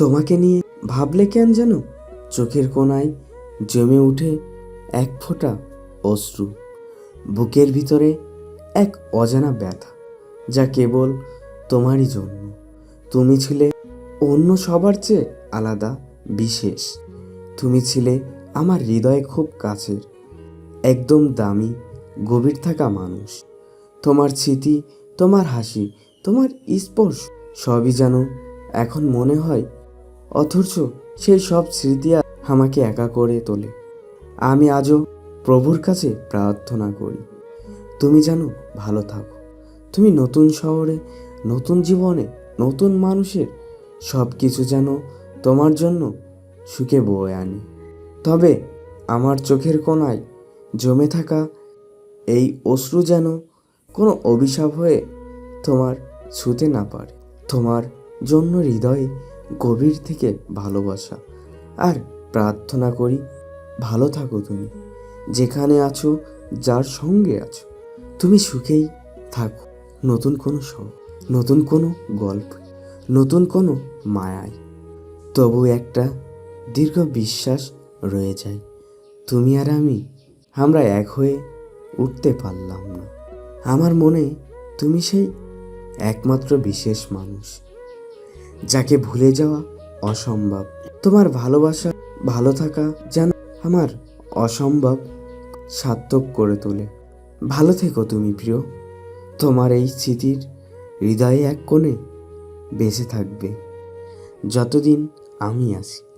তোমাকে নিয়ে ভাবলে কেন যেন চোখের কোণায় জমে উঠে এক ফোঁটা অশ্রু, বুকের ভিতরে এক অজানা ব্যথা, যা কেবল তোমারই জন্য। তুমি ছিলে অন্য সবার চেয়ে আলাদা, বিশেষ। তুমি ছিলে আমার হৃদয়ে খুব কাছের, একদম দামি, গভীর থাকা মানুষ। তোমার স্মৃতি, তোমার হাসি, তোমার স্পর্শ, সবই যেন এখন মনে হয় অথচ সেই সব স্মৃতি আমাকে একা করে তোলে। আমি আজও প্রভুর কাছে প্রার্থনা করি। তুমি যেন ভালো থাকো। তুমি নতুন শহরে, নতুন জীবনে, নতুন মানুষের সব কিছু যেন তোমার জন্য সুখে বয়ে আনি। তবে আমার চোখের কোণায় জমে থাকা এই অশ্রু যেন কোনো অভিশাপ হয়ে তোমার ছুতে না পারে। তোমার জন্য হৃদয়ে গভীর থেকে ভালোবাসা। আর প্রার্থনা করি, ভালো থাকো তুমি। যেখানে আছো, যার সঙ্গে আছো, তুমি সুখেই থাকো। নতুন কোনো সব নতুন কোনো গল্প, নতুন কোনো মায়ায়। তবু একটা দীর্ঘ বিশ্বাস রয়ে যায়, তুমি আর আমি, আমরা এক হয়ে উঠতে পারলাম না। আমার মনে তুমি সেই একমাত্র বিশেষ মানুষ। যাকে ভুলে যাওয়া অসম্ভব। তোমার ভালোবাসা, ভালো থাকা যেন আমার অসম্ভব সার্থক করে তোলে। ভালো থেকো তুমি প্রিয়। তোমার এই স্মৃতির হৃদয়ে এক কোণে বেঁচে থাকবে। যতদিন আমি আছি।